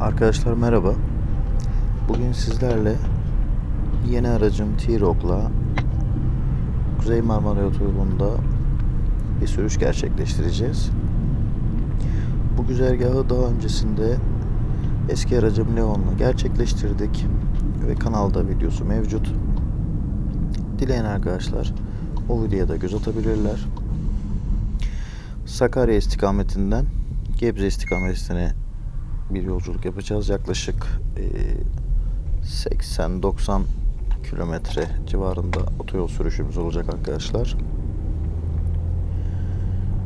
Arkadaşlar merhaba. Bugün sizlerle yeni aracım T-Roc'la Kuzey Marmara Otoyolu'nda bir sürüş gerçekleştireceğiz. Bu güzergahı daha öncesinde eski aracım Leon'la gerçekleştirdik ve kanalda videosu mevcut. Dileyen arkadaşlar o videoya da göz atabilirler. Sakarya istikametinden Gebze istikametine bir yolculuk yapacağız. Yaklaşık eee, 80-90 kilometre civarında otoyol sürüşümüz olacak arkadaşlar.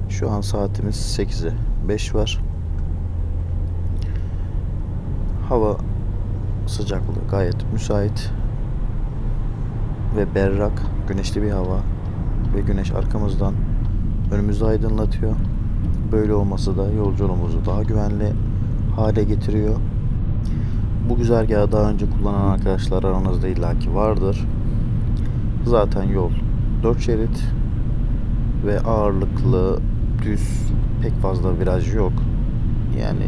Şu an saatimiz 8'e 5 var. Hava sıcaklığı gayet müsait ve berrak, güneşli bir hava ve güneş arkamızdan önümüzü aydınlatıyor. Böyle olması da yolculuğumuzu daha güvenli hale getiriyor. Bu güzergahı daha önce kullanan arkadaşlar aranızda illaki vardır. Zaten yol 4 şerit ve ağırlıklı, düz, pek fazla viraj yok. Yani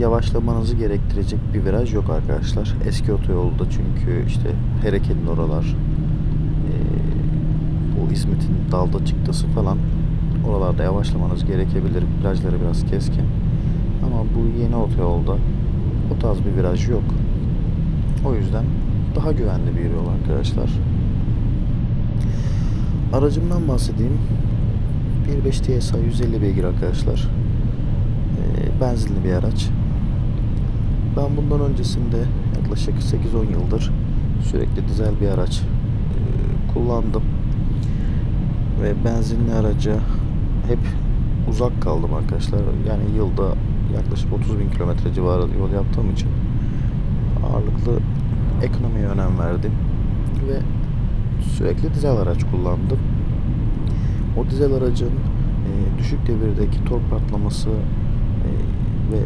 yavaşlamanızı gerektirecek bir viraj yok arkadaşlar. Eski otoyolda çünkü işte Hereke'nin oralar, bu İsmet'in dalda çıktısı falan oralarda yavaşlamanız gerekebilir. Virajları biraz keskin. Ama bu yeni otoyolda o tarz bir viraj yok. O yüzden daha güvenli bir yol arkadaşlar. Aracımdan bahsedeyim. 1.5 TSI 150 beygir arkadaşlar. Ee, benzinli bir araç. Ben bundan öncesinde yaklaşık 8-10 yıldır sürekli dizel bir araç e, kullandım. Ve benzinli araca hep uzak kaldım arkadaşlar. Yani yılda yaklaşık 30 bin kilometre civarı yol yaptığım için ağırlıklı ekonomiye önem verdim ve sürekli dizel araç kullandım. O dizel aracın e, düşük devirdeki tork patlaması e, ve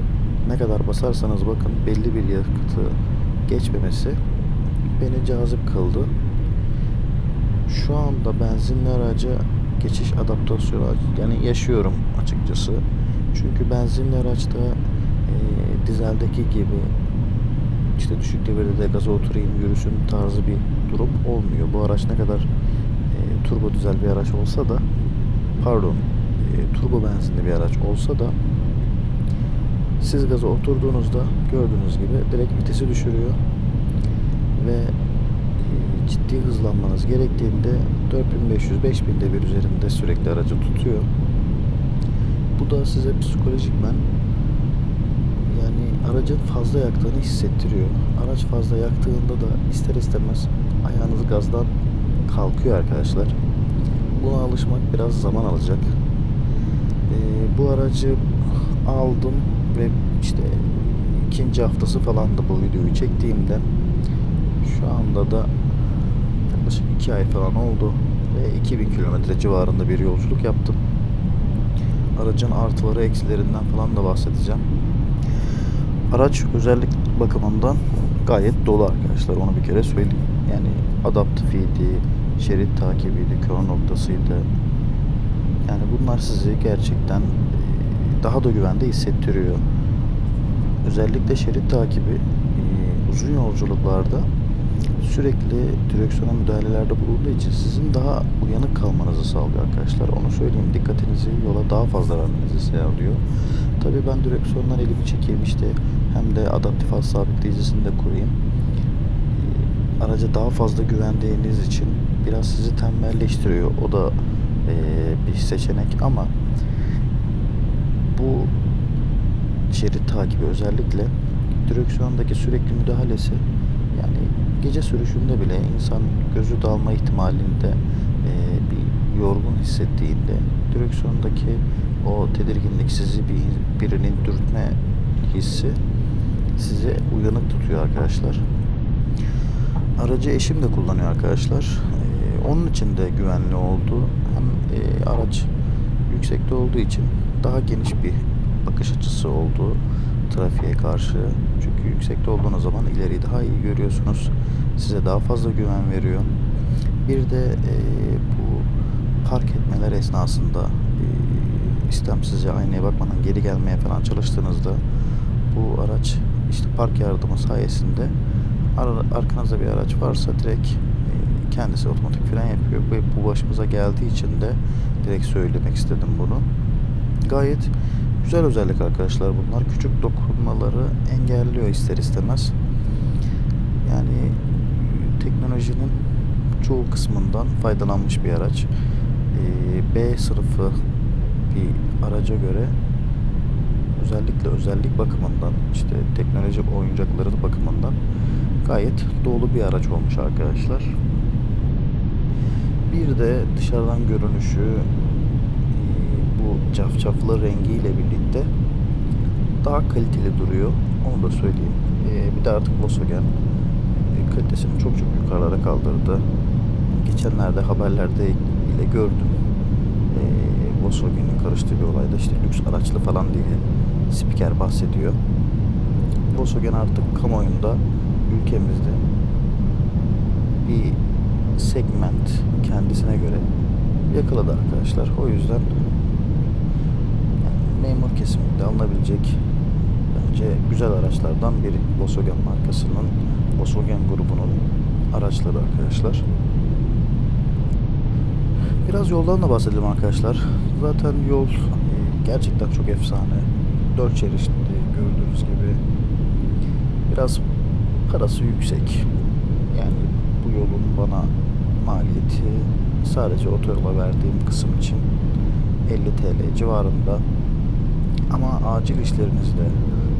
ne kadar basarsanız bakın belli bir yakıtı geçmemesi beni cazip kıldı. Şu anda benzinli araca geçiş adaptasyonu yani yaşıyorum açıkçası. Çünkü benzinli araçta e, dizeldeki gibi işte düşük devirde de gaza oturayım yürüsün tarzı bir durum olmuyor. Bu araç ne kadar e, turbo dizel bir araç olsa da pardon e, turbo benzinli bir araç olsa da siz gaza oturduğunuzda gördüğünüz gibi direkt vitesi düşürüyor ve e, ciddi hızlanmanız gerektiğinde 4500-5000 devir üzerinde sürekli aracı tutuyor. Bu da size psikolojikmen yani aracın fazla yaktığını hissettiriyor. Araç fazla yaktığında da ister istemez ayağınız gazdan kalkıyor arkadaşlar. Buna alışmak biraz zaman alacak. Ee, bu aracı aldım ve işte ikinci haftası falan da bu videoyu çektiğimde şu anda da yaklaşık iki ay falan oldu ve 2000 kilometre civarında bir yolculuk yaptım. Aracın artıları eksilerinden falan da bahsedeceğim. Araç özellik bakımından gayet dolu arkadaşlar onu bir kere söyleyeyim. Yani adaptifiydi, şerit takibiydi, kör noktasıydı. Yani bunlar sizi gerçekten e, daha da güvende hissettiriyor. Özellikle şerit takibi e, uzun yolculuklarda sürekli direksiyona müdahalelerde bulunduğu için sizin daha uyanık kalmanızı sağlıyor arkadaşlar. Onu söyleyeyim. Dikkatinizi yola daha fazla vermenizi sağlıyor. Tabii ben direksiyondan elimi çekeyim işte hem de adaptif hız sabitleyicisini de kurayım. Ee, Araca daha fazla güvendiğiniz için biraz sizi tembelleştiriyor. O da eee, bir seçenek ama bu şerit takibi özellikle direksiyondaki sürekli müdahalesi gece sürüşünde bile insan gözü dalma ihtimalinde eee, bir yorgun hissettiğinde direksiyondaki o tedirginlik sizi bir birinin dürtme hissi sizi uyanık tutuyor arkadaşlar. Aracı eşim de kullanıyor arkadaşlar. Eee, onun için de güvenli oldu. Hem eee, araç yüksekte olduğu için daha geniş bir bakış açısı oldu trafiğe karşı. Çünkü yüksekte olduğunuz zaman ileriyi daha iyi görüyorsunuz. Size daha fazla güven veriyor. Bir de eee, bu park etmeler esnasında eee, istemsizce aynaya bakmadan geri gelmeye falan çalıştığınızda bu araç işte park yardımı sayesinde ara- arkanızda bir araç varsa direkt e, kendisi otomatik fren yapıyor ve bu başımıza geldiği için de direkt söylemek istedim bunu. Gayet güzel özellik arkadaşlar bunlar. Küçük dokunmaları engelliyor ister istemez. Yani teknolojinin çoğu kısmından faydalanmış bir araç. Ee, B sınıfı bir araca göre özellikle özellik bakımından işte teknoloji oyuncakları bakımından gayet dolu bir araç olmuş arkadaşlar. Bir de dışarıdan görünüşü bu cafcaflı rengiyle birlikte daha kaliteli duruyor. Onu da söyleyeyim. E, bir de artık Volkswagen e, kalitesini çok çok yukarılara kaldırdı. Geçenlerde haberlerde bile gördüm. E, Volkswagen'in karıştığı bir olayda işte lüks araçlı falan diye spiker bahsediyor. Volkswagen artık kamuoyunda ülkemizde bir segment kendisine göre yakaladı arkadaşlar. O yüzden memur kesiminde alınabilecek bence güzel araçlardan biri Volkswagen markasının Volkswagen grubunun araçları arkadaşlar. Biraz yoldan da bahsedelim arkadaşlar. Zaten yol e, gerçekten çok efsane. Dört şeritli gördüğünüz gibi. Biraz parası yüksek. Yani bu yolun bana maliyeti sadece otoyola verdiğim kısım için 50 TL civarında. Ama acil işlerinizde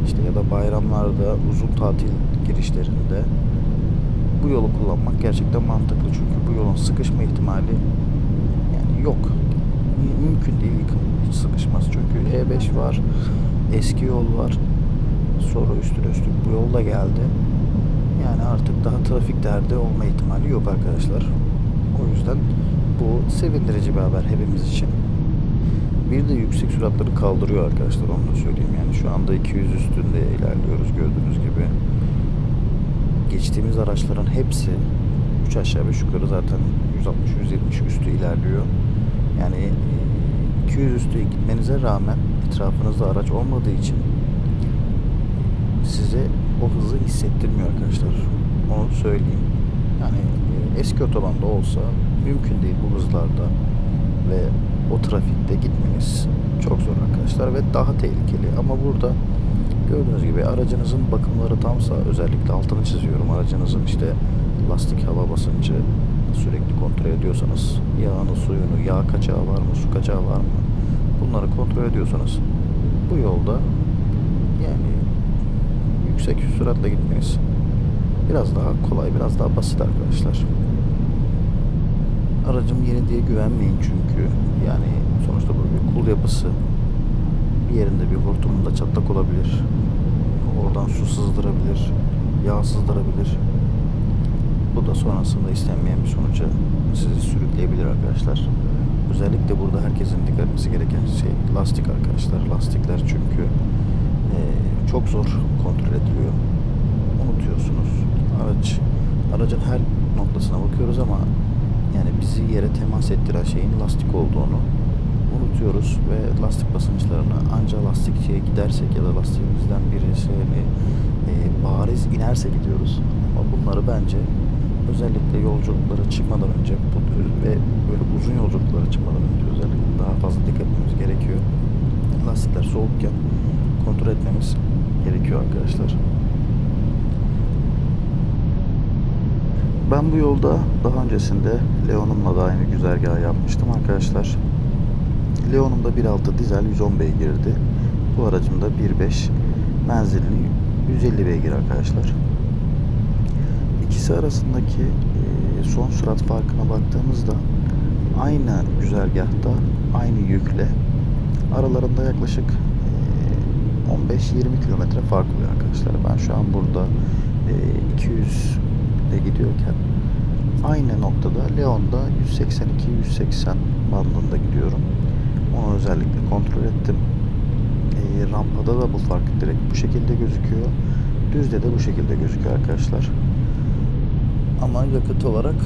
işte ya da bayramlarda uzun tatil girişlerinde bu yolu kullanmak gerçekten mantıklı. Çünkü bu yolun sıkışma ihtimali yani yok. Mü- Mümkün değil hiç sıkışmaz. Çünkü E5 var, eski yol var. Sonra üstüne üstlük bu yolda geldi. Yani artık daha trafik derdi olma ihtimali yok arkadaşlar. O yüzden bu sevindirici bir haber hepimiz için. Bir de yüksek süratleri kaldırıyor arkadaşlar onu da söyleyeyim. Yani şu anda 200 üstünde ilerliyoruz gördüğünüz gibi. Geçtiğimiz araçların hepsi 3 aşağı 5 yukarı zaten 160-170 üstü ilerliyor. Yani e, 200 üstü gitmenize rağmen etrafınızda araç olmadığı için size o hızı hissettirmiyor arkadaşlar. Onu söyleyeyim. Yani e, eski otobanda olsa mümkün değil bu hızlarda ve o trafikte gitmeniz çok zor arkadaşlar ve daha tehlikeli. Ama burada gördüğünüz gibi aracınızın bakımları tamsa özellikle altını çiziyorum. Aracınızın işte lastik hava basıncı sürekli kontrol ediyorsanız yağını suyunu yağ kaçağı var mı su kaçağı var mı bunları kontrol ediyorsanız bu yolda yani yüksek süratle gitmeniz biraz daha kolay, biraz daha basit arkadaşlar. Aracım yeni diye güvenmeyin çünkü yani sonuçta bu bir kul yapısı. Bir yerinde bir hortumunda çatlak olabilir. Oradan su sızdırabilir, yağ sızdırabilir. Bu da sonrasında istenmeyen bir sonuca sizi sürükleyebilir arkadaşlar. Özellikle burada herkesin dikkat etmesi gereken şey lastik arkadaşlar. Lastikler çünkü eee, çok zor kontrol ediliyor. Unutuyorsunuz. Araç aracın her noktasına bakıyoruz ama yani bizi yere temas ettiren şeyin lastik olduğunu unutuyoruz ve lastik basınçlarını anca lastikçiye gidersek ya da lastiğimizden birisi e, bariz inerse gidiyoruz. Ama bunları bence özellikle yolculuklara çıkmadan önce ve böyle uzun yolculuklara çıkmadan önce özellikle daha fazla dikkat etmemiz gerekiyor. Lastikler soğukken kontrol etmemiz gerekiyor arkadaşlar. Ben bu yolda daha öncesinde Leon'umla da aynı güzergahı yapmıştım arkadaşlar. Leon'umda 1.6 dizel 110 beygirdi. Bu aracımda 1.5 menzilli 150 beygir arkadaşlar. İkisi arasındaki son sürat farkına baktığımızda aynı güzergahta aynı yükle aralarında yaklaşık e, 15-20 kilometre fark oluyor arkadaşlar. Ben şu an burada e, 200 ile gidiyorken aynı noktada Leon'da 182-180 bandında gidiyorum. Onu özellikle kontrol ettim. E, rampada da bu fark direkt bu şekilde gözüküyor. Düzde de bu şekilde gözüküyor arkadaşlar. Ama yakıt olarak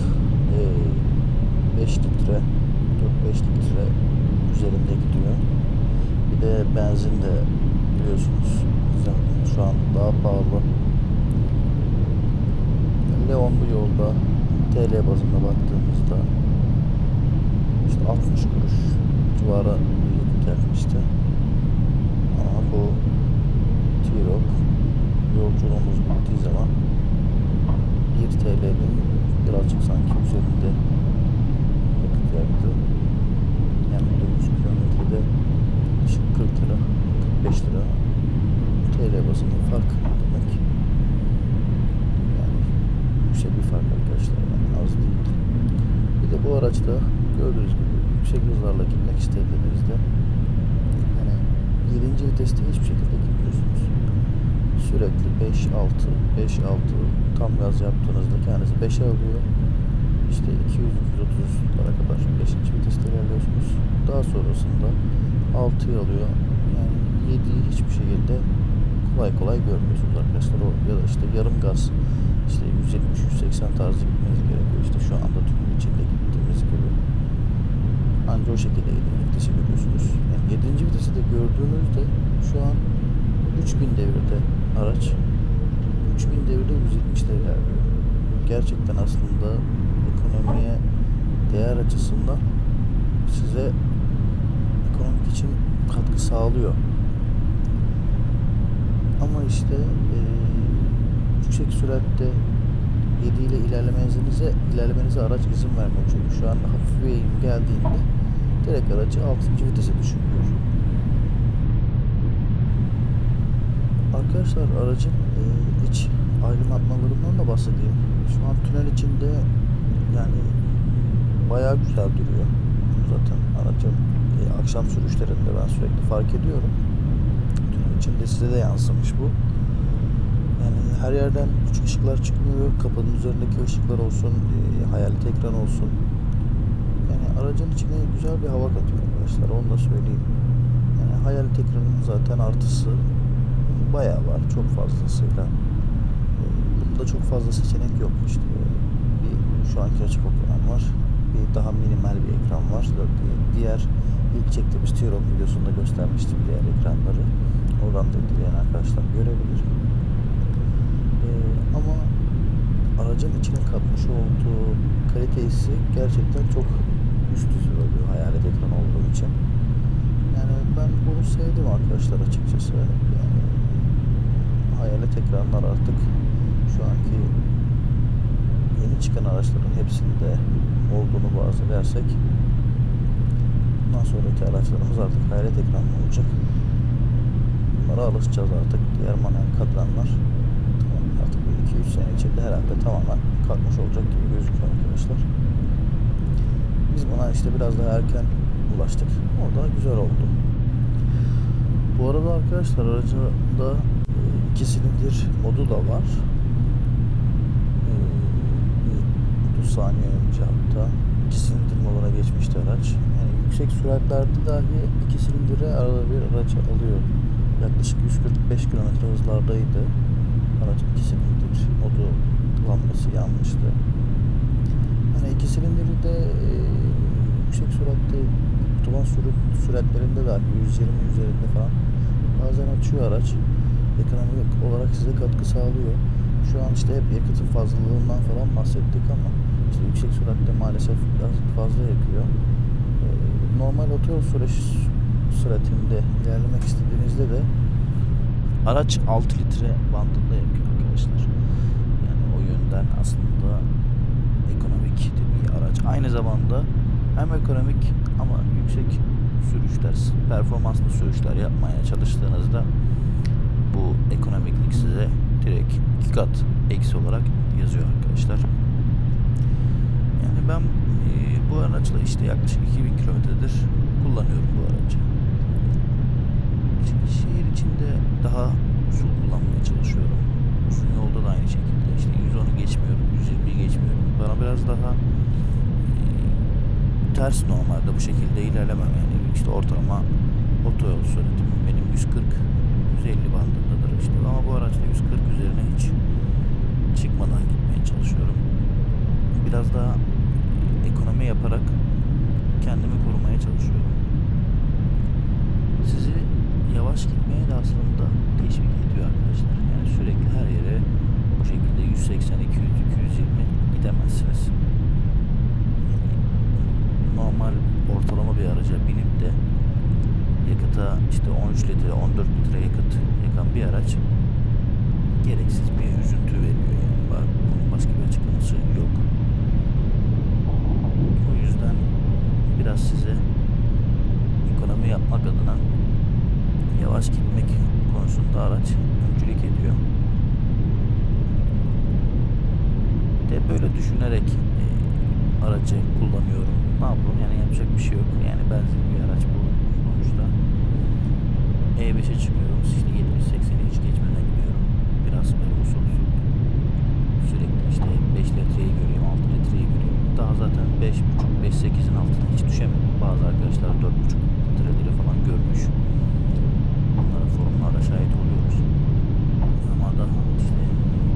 e, 5 litre 4-5 litre üzerinde gidiyor. Bir de benzin de biliyorsunuz şu an daha pahalı. Leonlu yolda TL bazında baktığımızda işte 60 kuruş yakıt yakmıştı. Ama bu T-Roc yolculuğumuz bittiği zaman 1 TL'nin birazcık sanki üzerinde yakıt yaktı. Yani burada 100 kilometrede yaklaşık 40 lira, 45 lira TL bazında fark demek. Yani yüksek bir fark arkadaşlar yani az değil. Bir de bu araçta gördüğünüz gibi yüksek hızlarla gitmek istediğinizde yani 7. viteste hiçbir şekilde gitmiyorsunuz. Sürekli 5 6 5 6 tam gaz yaptığınızda kendinizi 5'e alıyor. İşte 200 230'lara kadar 5. viteste ilerliyorsunuz. Daha sonrasında 6'yı alıyor. Yani 7'yi hiçbir şekilde kolay kolay görmüyorsunuz arkadaşlar. O ya da işte yarım gaz işte 170-180 tarzı gitmeniz gerekiyor. İşte şu anda tünel içinde gibi. Anca o şekilde 7. vitesi görüyorsunuz. Yani 7. vitesi de gördüğünüzde şu an 3000 devirde araç 3000 devirde 170 'de ilerliyor. Gerçekten aslında ekonomiye değer açısından size ekonomik için katkı sağlıyor. Ama işte eee, yüksek süratte 7 ile ilerlemenize, ilerlemenize araç izin vermiyor. Çünkü şu anda hafif bir eğim geldiğinde direkt aracı 6. vitese düşürüyor. Arkadaşlar aracın eee, iç aydınlatmalarından da bahsedeyim. Şu an tünel içinde yani bayağı güzel duruyor. Zaten aracın eee, akşam sürüşlerinde ben sürekli fark ediyorum. Tünel içinde size de yansımış bu. Yani her yerden küçük ışıklar çıkmıyor. Kapının üzerindeki ışıklar olsun, eee, hayalet ekran olsun. Aracın içine güzel bir hava katıyor arkadaşlar. Onu da söyleyeyim. Yani hayalet ekranın zaten artısı bayağı var. Çok fazlasıyla. Eee, Bunda çok fazla seçenek yok. İşte bir şu anki açık okuyan var. Bir daha minimal bir ekran var. Diğer ilk çektiğimiz T-Roc videosunda göstermiştim diğer ekranları. Oradan da dileyen arkadaşlar görebilir. Eee, ama aracın içine katmış olduğu kalitesi gerçekten çok üst düzey oluyor hayalet ekran olduğu için. Yani ben bunu sevdim arkadaşlar açıkçası. Yani hayalet ekranlar artık şu anki yeni çıkan araçların hepsinde olduğunu bazı edersek bundan sonraki araçlarımız artık hayalet ekranlı olacak. Bunlara alışacağız artık. Diğer manuel kadranlar artık bir 2-3 sene içinde herhalde tamamen kalkmış olacak gibi gözüküyor arkadaşlar. Biz buna işte biraz daha erken ulaştık. O da güzel oldu. Bu arada arkadaşlar aracında e, iki silindir modu da var. E, bir 30 saniye önce hatta iki silindir moduna geçmişti araç. Yani yüksek süratlerde dahi iki silindire arada bir aracı alıyor. Yaklaşık 145 km hızlardaydı. Aracın iki silindir modu lambası yanmıştı. Hani iki silindiri de e, yüksek süratte otoban süratlerinde dahi 120 üzerinde falan bazen açıyor araç. Ekonomik olarak size katkı sağlıyor. Şu an işte hep yakıtın fazlalığından falan bahsettik ama işte yüksek süratte maalesef biraz fazla yakıyor. Ee, normal otoyol süreç süratinde ilerlemek istediğinizde de araç 6 litre bandında yakıyor arkadaşlar. Yani o yönden aslında ekonomik de bir araç. Aynı zamanda hem ekonomik ama yüksek sürüşler, performanslı sürüşler yapmaya çalıştığınızda bu ekonomiklik size direkt iki kat eksi olarak yazıyor arkadaşlar. Yani ben e, bu araçla işte yaklaşık 2000 kilometredir kullanıyorum bu aracı. Şimdi şehir içinde daha usul kullanmaya çalışıyorum. ters normalde bu şekilde ilerlemem yani. İşte ortalama otoyol süratim benim 140 150 bandındadır işte. Ama bu araçta 140 üzerine hiç çıkmadan gitmeye çalışıyorum. Biraz daha ekonomi yaparak kendimi korumaya çalışıyorum. Sizi yavaş gitmeye de aslında teşvik ediyor arkadaşlar. Yani sürekli her yere bu şekilde 180 200 220 gidemezsiniz normal ortalama bir araca binip de yakıta işte 13 litre 14 litre yakıt yakan bir araç gereksiz yapacak bir şey yok. Yani benzinli bir araç bu sonuçta. E5'e çıkıyorum. İşte 70-80'e hiç geçmeden gidiyorum. Biraz böyle usul usul. Sürekli işte 5 litreyi görüyorum, 6 litreyi görüyorum. Daha zaten 5.5-5.8'in altına hiç düşemedim. Bazı arkadaşlar 4.5 litreleri falan görmüş. Bunlara forumlarda şahit oluyoruz. Ama da işte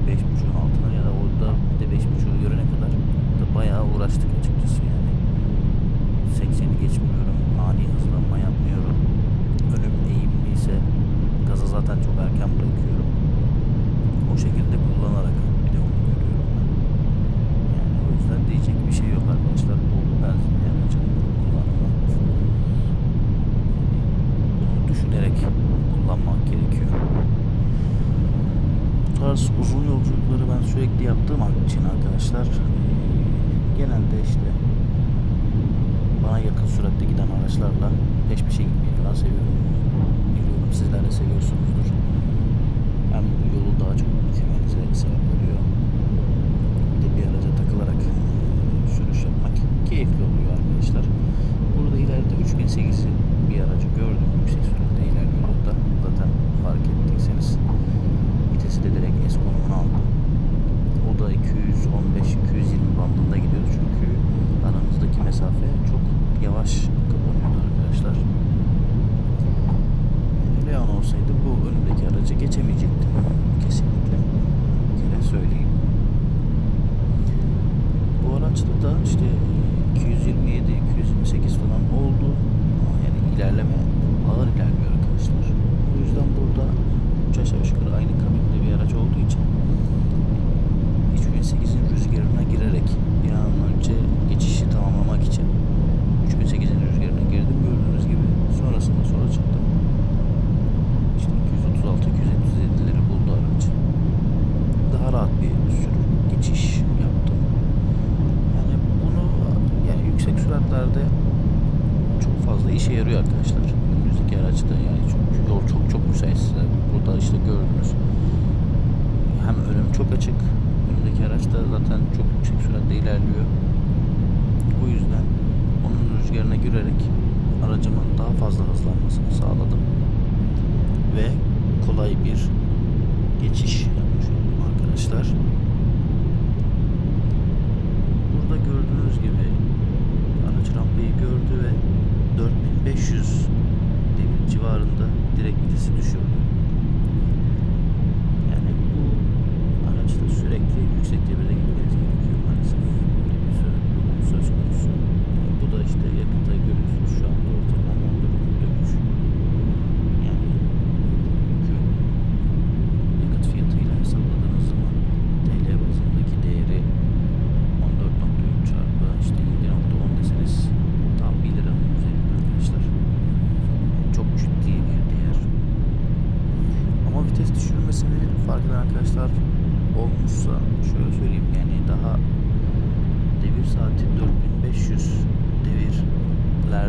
5.5'un altına ya da orada bir de 5.5'u görene kadar da bayağı uğraştık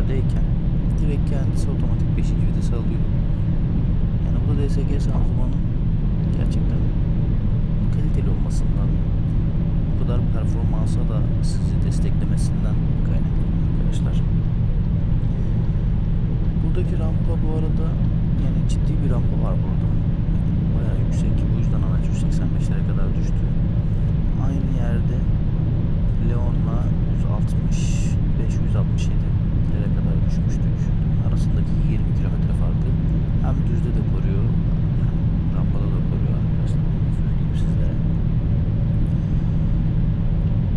haldeyken direkt kendisi otomatik 5. vites alıyor. Yani bu da DSG şanzımanın gerçekten kaliteli olmasından bu kadar performansa da sizi desteklemesinden kaynaklanıyor arkadaşlar. Buradaki rampa bu arada yani ciddi bir rampa var burada. Bayağı yüksek. O yüzden araç 185'lere kadar düştü. Aynı yerde Leon'la 165 167 kilometrelere kadar düşmüştük. Arasındaki 20 kilometre farkı hem düzde de koruyor hem rampada da koruyor arkadaşlar. Bunu söyleyeyim sizlere.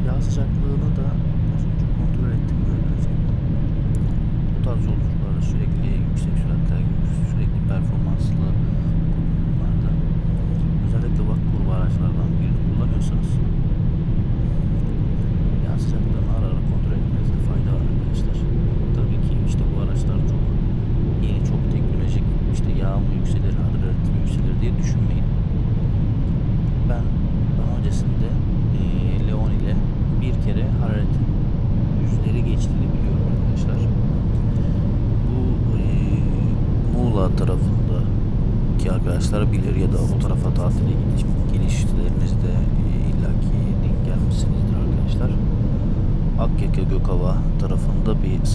Yaz sıcaklığını da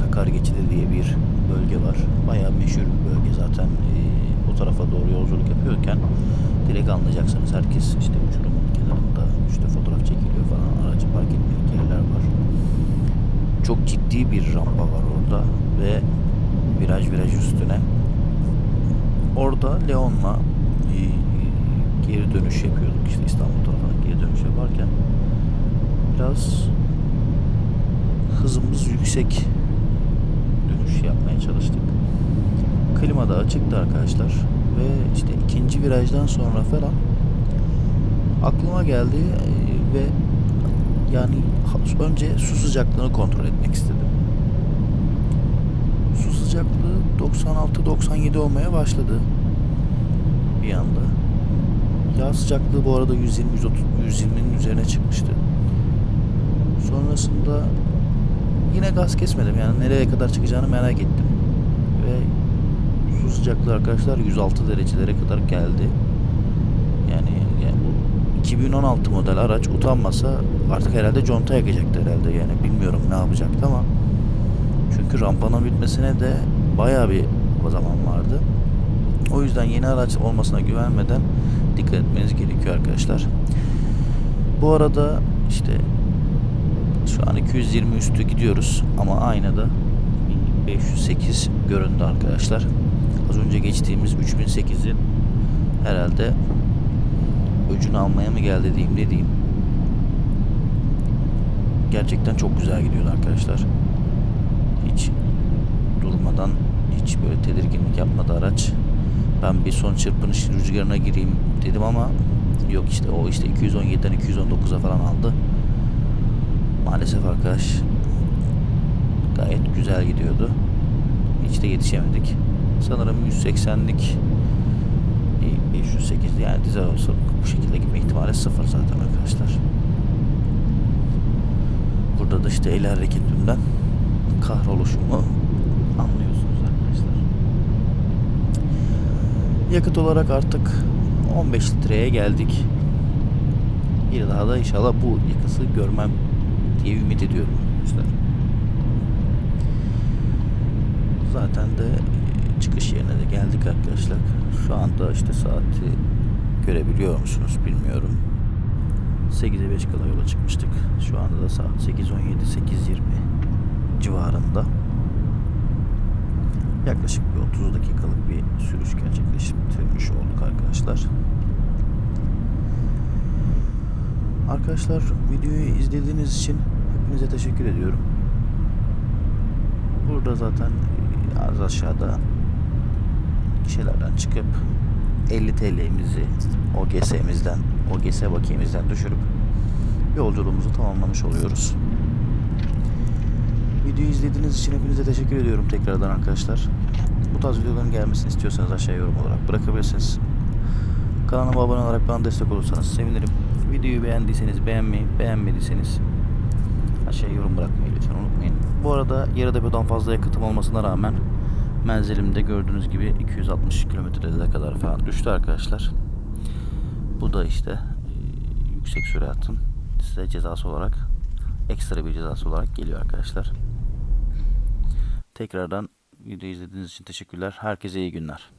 Sakar Geçidi diye bir bölge var. Bayağı meşhur bir bölge zaten. Ee, o tarafa doğru yolculuk yapıyorken direkt anlayacaksınız. Herkes işte uçurumun kenarında işte fotoğraf çekiliyor falan. Aracı park etmelik yerler var. Çok ciddi bir rampa var orada ve viraj viraj üstüne. Orada Leon'la e, geri dönüş yapıyorduk işte İstanbul tarafına geri dönüş yaparken biraz hızımız yüksek dönüş yapmaya çalıştık. Klima da açıktı arkadaşlar ve işte ikinci virajdan sonra falan aklıma geldi e, ve yani önce su sıcaklığını kontrol etmek istedim. Su sıcaklığı 96-97 olmaya başladı bir anda. Yağ sıcaklığı bu arada 120-130 120'nin üzerine çıkmıştı. Sonrasında yine gaz kesmedim yani nereye kadar çıkacağını merak ettim. Ve su sıcaklığı arkadaşlar 106 derecelere kadar geldi. Yani, yani bu 2016 model araç utanmasa artık herhalde conta yakacaktı herhalde yani bilmiyorum ne yapacaktı ama çünkü rampanın bitmesine de bayağı bir o zaman vardı. O yüzden yeni araç olmasına güvenmeden dikkat etmeniz gerekiyor arkadaşlar. Bu arada işte şu an 220 üstü gidiyoruz ama aynada bir 508 göründü arkadaşlar. Az önce geçtiğimiz 3008'in herhalde öcünü almaya mı geldi diyeyim ne diyeyim. Gerçekten çok güzel gidiyordu arkadaşlar. Hiç durmadan hiç böyle tedirginlik yapmadı araç. Ben bir son çırpınış rüzgarına gireyim dedim ama yok işte o işte 217'den 219'a falan aldı. Maalesef arkadaş gayet güzel gidiyordu. Hiç de yetişemedik. Sanırım 180'lik bir 508 yani dizel olsa bu şekilde gitme ihtimali sıfır zaten arkadaşlar. Burada da işte el hareketimden kahroluşumu anlıyorsunuz arkadaşlar. Yakıt olarak artık 15 litreye geldik. Bir daha da inşallah bu yakısı görmem diye ümit ediyorum arkadaşlar. Zaten de e, çıkış yerine de geldik arkadaşlar. Şu anda işte saati görebiliyor musunuz bilmiyorum. 8'e 5 kala yola çıkmıştık. Şu anda da saat 8.17 8.20 civarında. Yaklaşık bir 30 dakikalık bir sürüş gerçekleştirmiş olduk arkadaşlar. Arkadaşlar videoyu izlediğiniz için hepinize teşekkür ediyorum. Burada zaten e, az aşağıda kişilerden çıkıp 50 TL'mizi OGS'mizden, OGS bakiyemizden düşürüp yolculuğumuzu tamamlamış oluyoruz. Videoyu izlediğiniz için hepinize teşekkür ediyorum tekrardan arkadaşlar. Bu tarz videoların gelmesini istiyorsanız aşağıya yorum olarak bırakabilirsiniz. Kanalıma abone olarak bana destek olursanız sevinirim. Videoyu beğendiyseniz beğenmeyi, beğenmediyseniz aşağıya yorum bırakmayı lütfen unutmayın. Bu arada yarıda birden fazla yakıtım olmasına rağmen menzilimde gördüğünüz gibi 260 kilometrede kadar falan düştü arkadaşlar. Bu da işte e, yüksek süratın size cezası olarak ekstra bir cezası olarak geliyor arkadaşlar. Tekrardan videoyu izlediğiniz için teşekkürler. Herkese iyi günler.